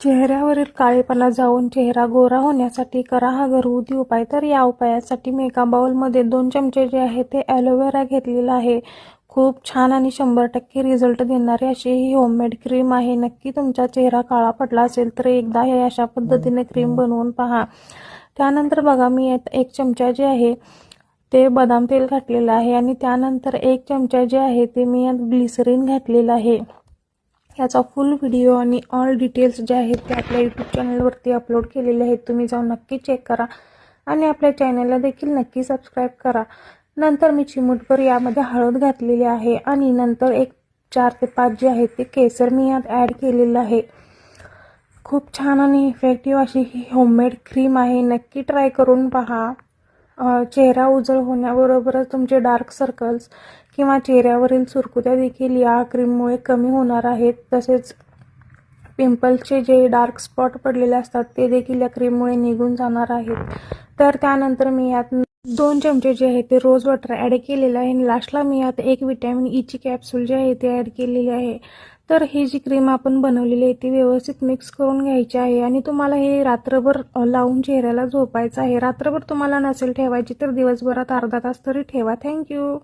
चेहऱ्यावरील काळेपणा जाऊन चेहरा गोरा होण्यासाठी करा हा घरगुती उपाय. तर या उपायासाठी मी एका बाउलमध्ये दोन चमचे जे आहे ते ॲलोवेरा घेतलेला आहे. खूप छान आणि शंभर टक्के रिझल्ट देणारी अशी ही होममेड क्रीम आहे. नक्की तुमचा चेहरा काळा पडला असेल तर एकदा हे अशा पद्धतीने क्रीम बनवून पहा. त्यानंतर बघा मी एक चमचा जे आहे ते बदाम तेल घातलेलं आहे आणि त्यानंतर एक चमचा जे आहे ते मी यात ग्लिसरीन घातलेलं आहे. याचा फुल व्हिडिओ आणि ऑल डिटेल्स जे आहेत ते आपल्या यूट्यूब चॅनलवरती अपलोड केलेले आहेत. तुम्ही जाऊन नक्की चेक करा. आणि आपल्या चॅनलला देखील नक्की सबस्क्राईब करा. नंतर मी चिमूटभर यामध्ये हळद घातलेली आहे आणि नंतर एक चार ते पाच जे आहेत ते केसर मी यात ॲड केलेलं आहे. खूप छान आणि इफेक्टिव्ह अशी ही होममेड क्रीम आहे. नक्की ट्राय करून पहा. चेहरा उजळ होण्याबरोबरच तुमचे डार्क सर्कल्स किंवा चेहऱ्यावरील सुरकुत्या देखील या क्रीममुळे कमी होणार आहेत. तसेच पिंपल्सचे जे डार्क स्पॉट पडलेले असतात ते देखील या क्रीममुळे निघून जाणार आहेत. तर त्यानंतर मी यात दोन चमचे जे आहे ते रोज वॉटर ॲड केलेलं आहे. आणि लास्टला मी आता एक विटॅमिन ईची कॅप्सूल जे आहे ते ॲड केलेली आहे. तर ही जी क्रीम आपण बनवलेली आहे ती व्यवस्थित मिक्स करून घ्यायची आहे. आणि तुम्हाला हे रात्रभर लावून चेहऱ्याला झोपायचं आहे. रात्रभर तुम्हाला नसेल ठेवायची तर दिवसभरात अर्धा तास तरी ठेवा. थँक्यू